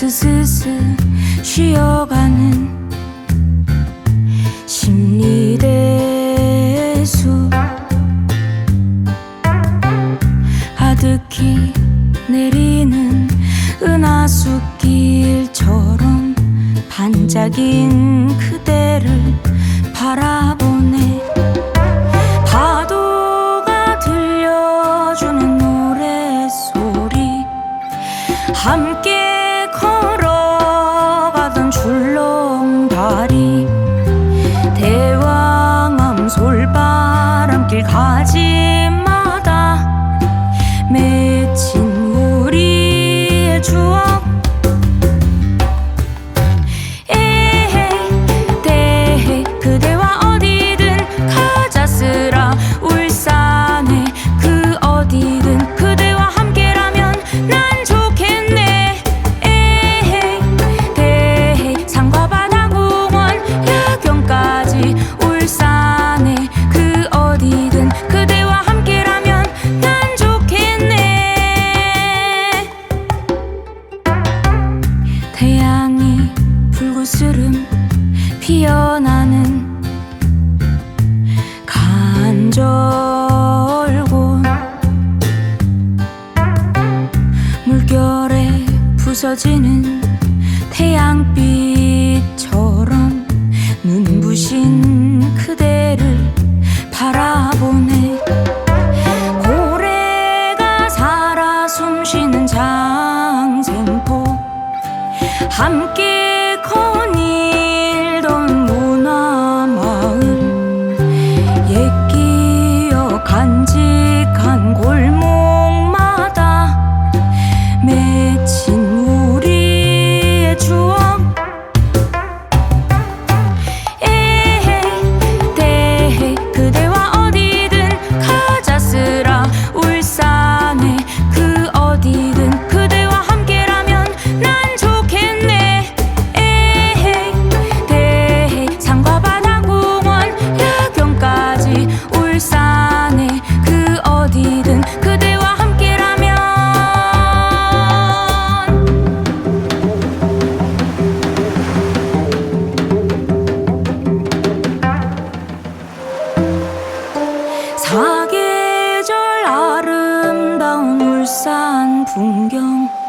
스스스 쉬어가는 심리대수. 아득히 내리는 은하수길처럼 반짝인 그대를 바라보네 ঘাজে 불구스름 피어나는 간절곤. 물결에 부서지는 태양빛처럼 눈부신 그대를 바라보네. 고래가 살아 숨쉬는 장생포 함께 간직한 골목. 사계절 아름다운 울산 풍경.